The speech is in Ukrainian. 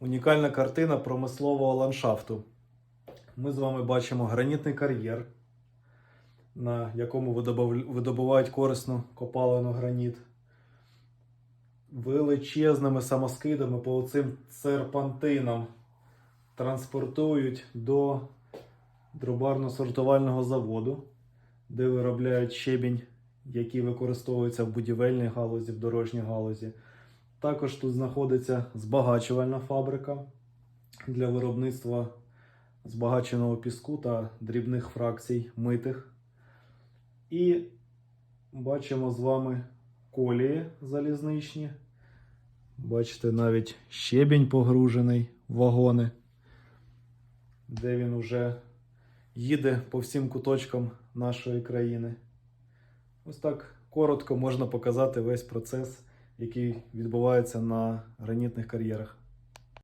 Унікальна картина промислового ландшафту. Ми з вами бачимо гранітний кар'єр, на якому видобувають корисну копалину граніт. Величезними самоскидами по цим серпантинам транспортують до дробарно-сортувального заводу, де виробляють щебінь, який використовується в будівельній галузі, в дорожній галузі. Також тут знаходиться збагачувальна фабрика для виробництва збагаченого піску та дрібних фракцій митих. І бачимо з вами колії залізничні. Бачите, навіть щебінь погружений в вагони, де він уже їде по всім куточкам нашої країни. Ось так коротко можна показати весь процес, який відбувається на гранітних кар'єрах.